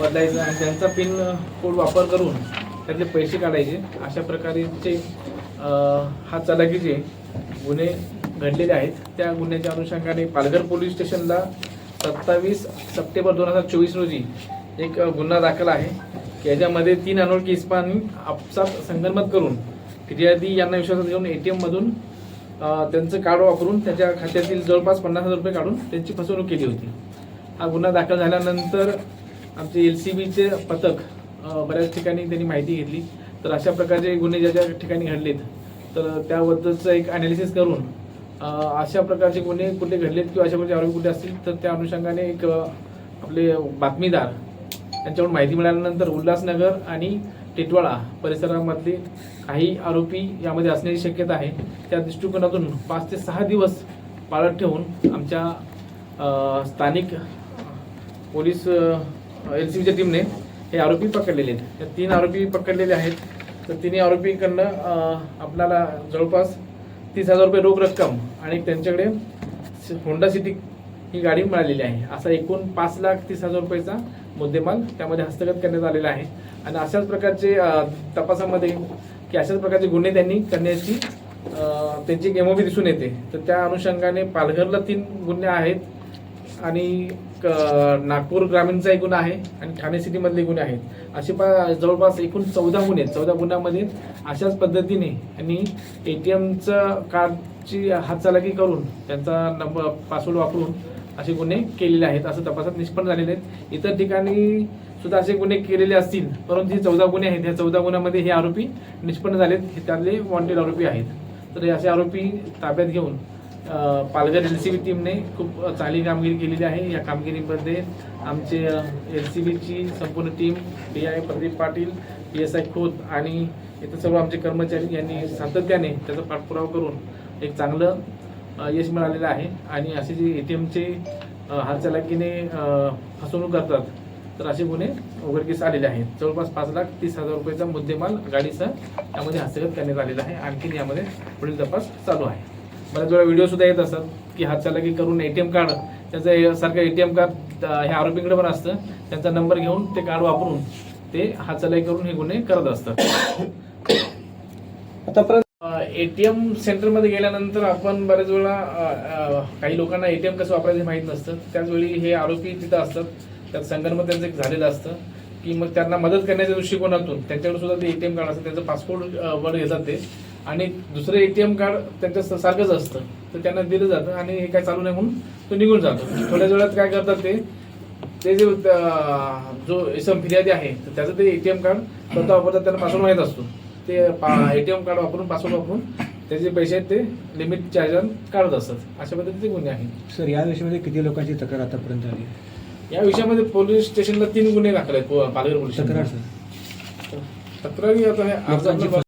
बदलायचा आणि त्यांचा पिन कोड वापर करून त्यातले पैसे काढायचे. अशा प्रकारचे हा चलाखीचे गुन्हे घडलेले आहेत. त्या गुन्ह्याच्या अनुषंगाने पालघर पोलीस स्टेशनला सत्तावीस सप्टेंबर दोन हजार चोवीस रोजी एक गुन्हा दाखल आहे की याच्यामध्ये तीन अनोळखी इस्पानी आपसात संगनमत करून फिर्यादी यांना विश्वासात घेऊन ए टी एममधून त्यांचं कार्ड वापरून त्याच्या खात्यातील जवळपास पन्नास हजार रुपये काढून त्यांची फसवणूक केली होती. हा गुन्हा दाखल झाल्यानंतर आमचे एल सी बीचे पथक बऱ्याच ठिकाणी त्यांनी माहिती घेतली. तर अशा प्रकारचे गुन्हे ज्या ज्या ठिकाणी घडलेत तर त्याबद्दलचं एक अनालिसिस करून अशा प्रकारचे गुन्हे कुठे घडलेत किंवा अशा प्रकारचे आरोपी कुठे असतील तर त्या अनुषंगाने एक आपले बातमीदार त्यांच्याकडून माहिती मिळाल्यानंतर उल्हासनगर आणि टिटवाळा परिसरामधले काही आरोपी यामध्ये असण्याची शक्यता आहे. त्या दृष्टिकोनातून पाच ते सहा दिवस पाळत ठेवून आमच्या स्थानिक पोलीस एल सी बीच्या टीमने हे आरोपी पकडलेले आहेत. या तीन आरोपी पकडलेले आहेत. तर तिन्ही आरोपींकडनं आपल्याला जवळपास तीस हजार रुपये रोख रक्कम आणि त्यांच्याकडे होंडा सिटी ही गाडी मिळालेली आहे. असा एकूण पाच लाख तीस हजार रुपयाचा मुद्देमाल त्यामध्ये हस्तगत करण्यात आलेला आहे. आणि अशाच प्रकारचे तपासामध्ये की अशाच प्रकारचे गुन्हे त्यांनी करण्याची अ, त्यांची एमओबी दिसून येते. तर त्या अनुषंगाने पालघरला तीन गुन्हे आहेत. आणि क- नागपूर ग्रामीणचा एक गुन्हा आहे आणि ठाणे सिटीमधले गुन्हे आहेत. असे पा जवळपास एकूण चौदा गुन्हे आहेत. चौदा गुन्ह्यामध्ये अशाच पद्धतीने आणि ए टी एमचं कार्डची हातचालाकी करून त्यांचा नंबर पासवर्ड वापरून असे गुन्हे केलेले आहेत. असं तपासात निष्पन्न झालेले आहेत. इतर ठिकाणी सुद्धा असे गुन्हे केलेले असतील परंतु हे चौदा गुन्हे आहेत. या चौदा गुन्ह्यामध्ये हे आरोपी निष्पन्न झालेत. हे त्यातले वॉन्टेड आरोपी आहेत. तर हे असे आरोपी ताब्यात घेऊन पालघर एल सी बी टीमने खूप चांगली कामगिरी केलेली आहे. या कामगिरीमध्ये आमचे एल सी बीची संपूर्ण team D I Pradeep Patil P S I Khot आणि इतर सर्व आमचे कर्मचारी यांनी सातत्याने त्याचा पाठपुरावा करून एक चांगलं यश मिळालेलं आहे. आणि असे जे ए टी एमचे हालचालाकीने फसवणूक करतात तर असे गुन्हे उघडकीस आलेले आहेत. जवळपास पाच लाख तीस हजार रुपयाचा मुद्देमाल गाडीसह यामध्ये हस्तगत करण्यात आलेला आहे. आणखी यामध्ये पुढील तपास चालू आहे. बऱ्याच वेळा व्हिडिओ सुद्धा येत असतात की हातचालाकी करून एटीएम कार्ड त्याचं हे सारखं एटीएम कार्ड ह्या आरोपींकडे पण असतं. त्यांचा नंबर घेऊन ते कार्ड वापरून ते हातचालाकी करून हे गुन्हे करत असतात. एटीएम सेंटरमध्ये गेल्यानंतर आपण बऱ्याच वेळा काही लोकांना एटीएम कसं वापरायचं हे माहीत नसतं. त्याचवेळी हे आरोपी तिथं असतात. त्यात संगणमत त्यांचं एक झालेलं असतं. की मग त्यांना मदत करण्याच्या दृष्टिकोनातून त्यांच्याकडे सुद्धा ते एटीएम कार्ड असतं. त्यांचं पासपोर्ट वर घेतात ते. आणि दुसरं एटीएम कार्ड त्यांच्या सारखंच असतं. तर त्यांना दिलं जातं आणि हे काय चालू नाही म्हणून तो निघून जातो. थोड्याच वेळात काय करतात ते ते जे जो इसम फिर्यादी आहे तर त्याचं ते एटीएम कार्ड स्वतः वापरतात त्यांना पासवर्ड माहीत असतो. ते एटीएम कार्ड वापरून पासवर्ड वापरून त्याचे पैसे आहेत ते लिमिट चार्जर काढत असतात. अशा पद्धतीचे गुन्हे आहेत. सर या विषयामध्ये किती लोकांची तक्रार आतापर्यंत आली? या विषयामध्ये पोलीस स्टेशनला तीन गुन्हे दाखल आहेत पालघर पोलीस तक्रार तक्रारी आता